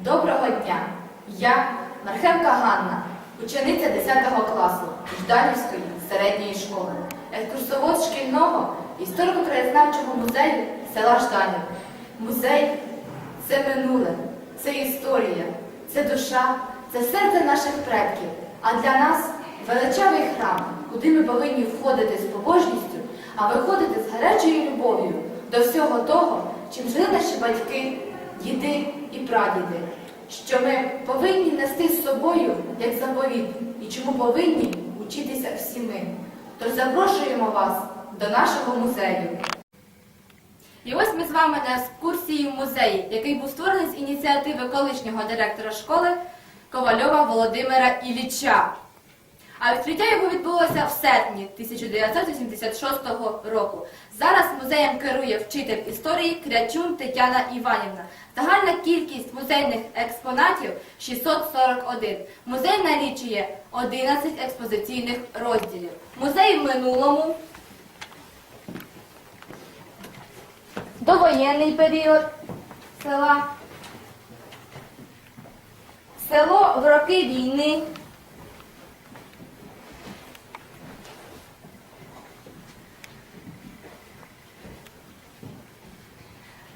Доброго дня! Я Мархенка Ганна, учениця 10 класу Жданівської середньої школи, екскурсовод шкільного історико-краєзнавчого музею села Жданів. Музей це минуле, це історія, це душа, це серце наших предків. А для нас величавий храм, куди ми повинні входити з побожністю, а виходити з гарячою любов'ю до всього того, чим жили наші батьки, діди і прадіди, що ми повинні нести з собою як заповіт і чому повинні учитися всі ми. Тож запрошуємо вас до нашого музею. І ось ми з вами на екскурсії в музеї, який був створений з ініціативи колишнього директора школи Ковальова Володимира Ілліча. А відкриття його відбулося в серпні 1986 року. Зараз музеєм керує вчитель історії Крячун Тетяна Іванівна. Загальна кількість музейних експонатів 641. Музей налічує 11 експозиційних розділів. Музей в минулому, довоєнний період села, село в роки війни.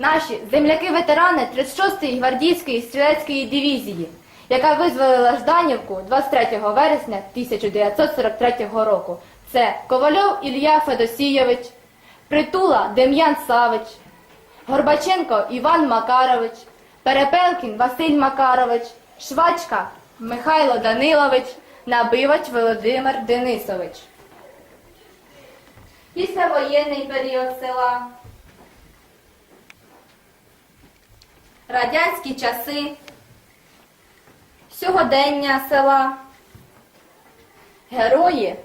Наші земляки-ветерани 36-ї гвардійської стрілецької дивізії, яка визволила Жданівку 23 вересня 1943 року. Це Ковальов Ілля Федосійович, Притула Дем'ян Савич, Горбаченко Іван Макарович, Перепелкін Василь Макарович, Швачка Михайло Данилович, Набивач Володимир Денисович. Післявоєнний період села. Радянські часи, сьогодення села, герої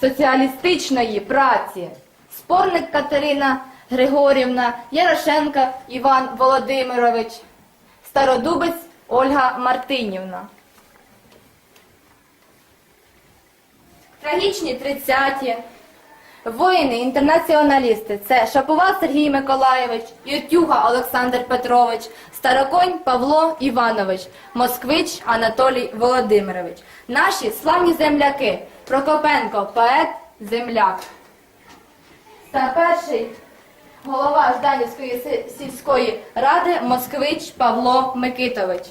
соціалістичної праці, спорник Катерина Григорівна, Ярошенка Іван Володимирович, стародубець Ольга Мартинівна. Трагічні 30-ті. Воїни-інтернаціоналісти це Шаповал Сергій Миколаєвич, Ютюга Олександр Петрович, Староконь Павло Іванович, Москвич Анатолій Володимирович. Наші славні земляки Прокопенко, поет, земляк. Та перший голова Жданівської сільської ради Москвич Павло Микитович.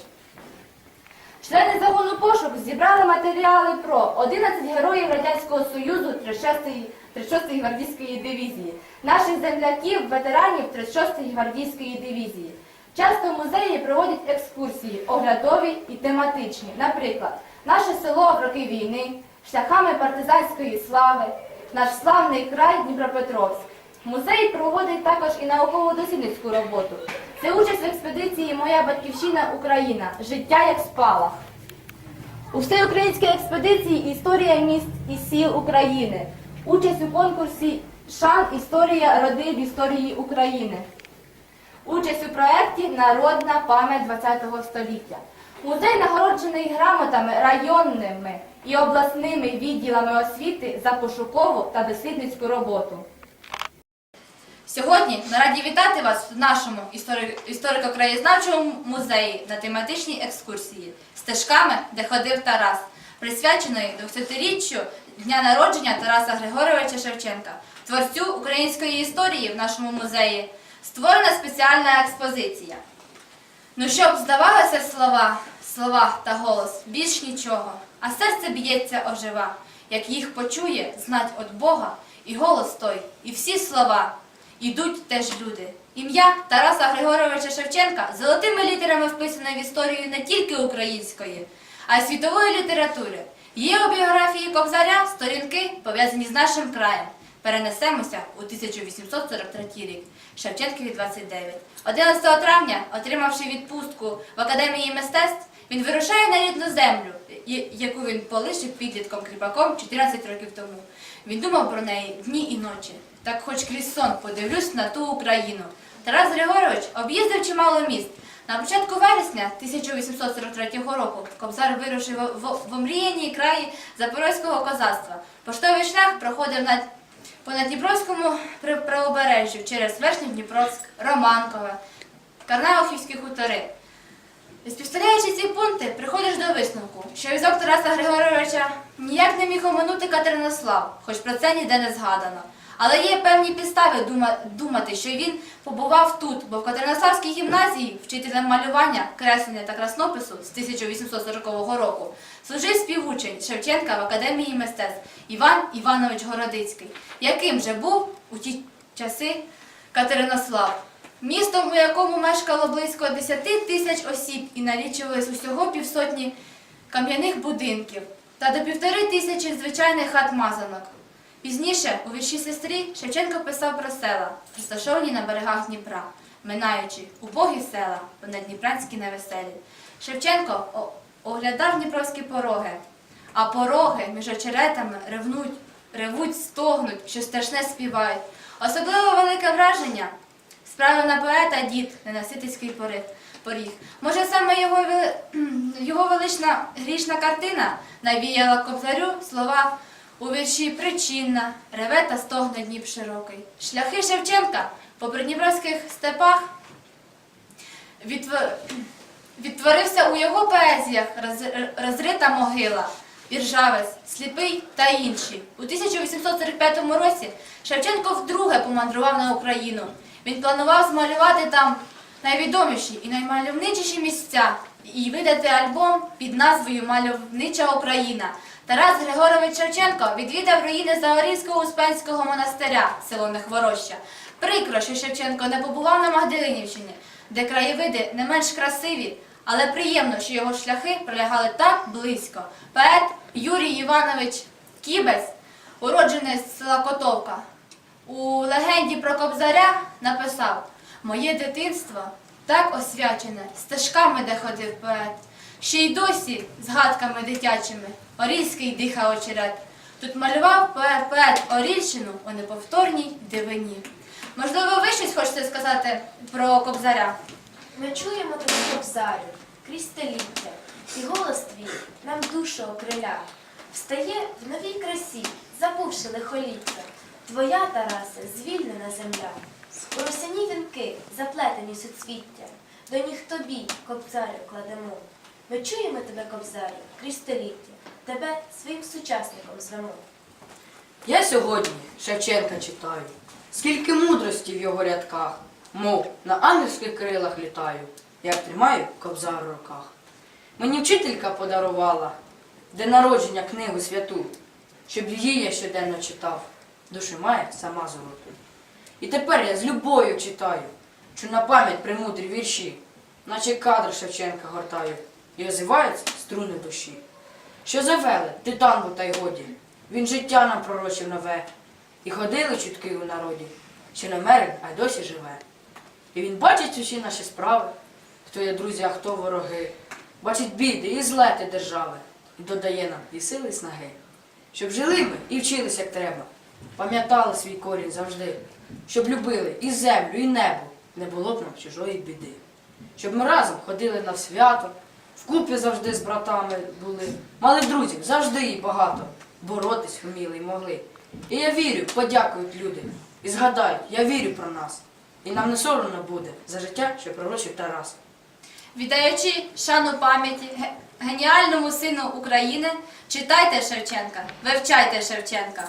Члени загону пошук зібрали матеріали про 11 героїв Радянського Союзу 36-ї 36-ї гвардійської дивізії, наших земляків, ветеранів 36-ї гвардійської дивізії. Часто в музеї проводять екскурсії, оглядові і тематичні. Наприклад, наше село в роки війни, шляхами партизанської слави, наш славний край Дніпропетровськ. Музей проводить також і науково-дослідницьку роботу. Це участь в експедиції Моя батьківщина Україна. Життя як спалах. У всеукраїнській експедиції Історія міст і сіл України. Участь у конкурсі Шан Історія роди в історії України. Участь у проєкті Народна пам'ять ХХ століття. Музей нагороджений грамотами районними і обласними відділами освіти за пошукову та дослідницьку роботу. Сьогодні ми раді вітати вас в нашому історико-краєзнавчому музеї на тематичній екскурсії стежками, де ходив Тарас, присвяченої 200-річчю дня народження Тараса Григоровича Шевченка, творцю української історії в нашому музеї, створена спеціальна експозиція. Ну, щоб здавалося слова, слова та голос, більш нічого, а серце б'ється ожива, як їх почує, знать от Бога, і голос той, і всі слова. Ідуть теж люди. Ім'я Тараса Григоровича Шевченка золотими літерами вписане в історію не тільки української, а й світової літератури. У біографії Кобзаря сторінки, пов'язані з нашим краєм. Перенесемося у 1843 рік. Шевченкові 29. 11 травня, отримавши відпустку в Академії мистецтв, він вирушає на рідну землю, яку він полишив підлітком кріпаком 14 років тому. Він думав про неї дні і ночі. Так хоч крізь сон подивлюсь на ту Україну. Тарас Григорович об'їздив чимало міст. На початку вересня 1843 року Кобзар вирушив в, омріяній краї Запорозького козацтва. Поштовий шлях проходив на, по Надніпровському правобережжю через Верхній Дніпровськ, Романкове, Карнаухівські хутори. Співставляючи ці пункти, приходиш до висновку, що візок Тараса Григоровича ніяк не міг оминути Катеринослав, хоч про це ніде не згадано. Але є певні підстави думати, що він побував тут, бо в Катеринославській гімназії вчителем малювання, креслення та краснопису з 1840 року служив співучень Шевченка в Академії мистецтв Іван Іванович Городицький, яким же був у ті часи Катеринослав. Містом, у якому мешкало близько 10 тисяч осіб і налічувалось усього півсотні кам'яних будинків та до півтори тисячі звичайних хат мазанок. Пізніше у вірші сестрі Шевченко писав про села, розташовані на берегах Дніпра, минаючи убогі села, вони дніпранські невеселі. Шевченко оглядав дніпровські пороги, а пороги між очеретами ревнуть, ревуть, стогнуть, що страшне співають. Особливо велике враження справив на поета дід ненаситицький порив. Поріг. Може, саме його, його велична грішна картина навіяла кобзарю слова у вірші причинна, реве та стогне Дніп широкий. Шляхи Шевченка по придніпровських степах відтв- відтворився у його поезіях роз- розрита могила, Іржавець, сліпий та інші. У 1845 році Шевченко вдруге помандрував на Україну. Він планував змалювати там найвідоміші і наймальовничіші місця і видати альбом під назвою Мальовнича Україна. Тарас Григорович Шевченко відвідав руїни Загорівського Успенського монастиря, село Нехвороща. Прикро, що Шевченко не побував на Магдалинівщині, де краєвиди не менш красиві, але приємно, що його шляхи пролягали так близько. Поет Юрій Іванович Кібець, уроджений з села Котовка, у легенді про Кобзаря написав Моє дитинство так освячене, стежками, де ходив поет, ще й досі згадками дитячими Орільський диха очерет. Тут малював поет, Орільщину у неповторній дивині. Можливо, ви щось хочете сказати про Кобзаря? Ми чуємо тебе кобзарю крізь століття, і голос твій нам душу окриля. Встає в новій красі, забувши лихоліття. Твоя, Тарасе, звільнена земля. Росяні вінки, заплетені суцвіття, до ніг тобі, кобзарю, кладемо. Ми чуємо тебе, кобзарю, крізь століття, тебе своїм сучасником звемо. Я сьогодні Шевченка читаю, скільки мудрості в його рядках, мов на ангельських крилах літаю, як тримаю кобзар в руках. Мені вчителька подарувала де народження книгу святу, щоб її я щоденно читав, душі має сама золоту. І тепер я з любов'ю читаю, що на пам'ять премудрі вірші, наче кадр Шевченка гортаю, і озиваються струни душі. Що завели титангу та й годі, він життя нам пророчив нове, і ходили чутки у народі, що не мерен, а й досі живе. І він бачить усі наші справи, хто є друзі, а хто вороги, бачить біди і злети держави, і додає нам і сили, і снаги, щоб жили ми і вчились як треба, пам'ятали свій корінь завжди, щоб любили і землю, і небо, не було б нам чужої біди. Щоб ми разом ходили на свято, вкупі завжди з братами були, мали друзів завжди і багато, боротись вміли й могли. І я вірю, подякують люди, і згадають, я вірю про нас. І нам не соромно буде за життя, що пророчив Тарас. Віддаючи шану пам'яті геніальному сину України, читайте Шевченка, вивчайте Шевченка.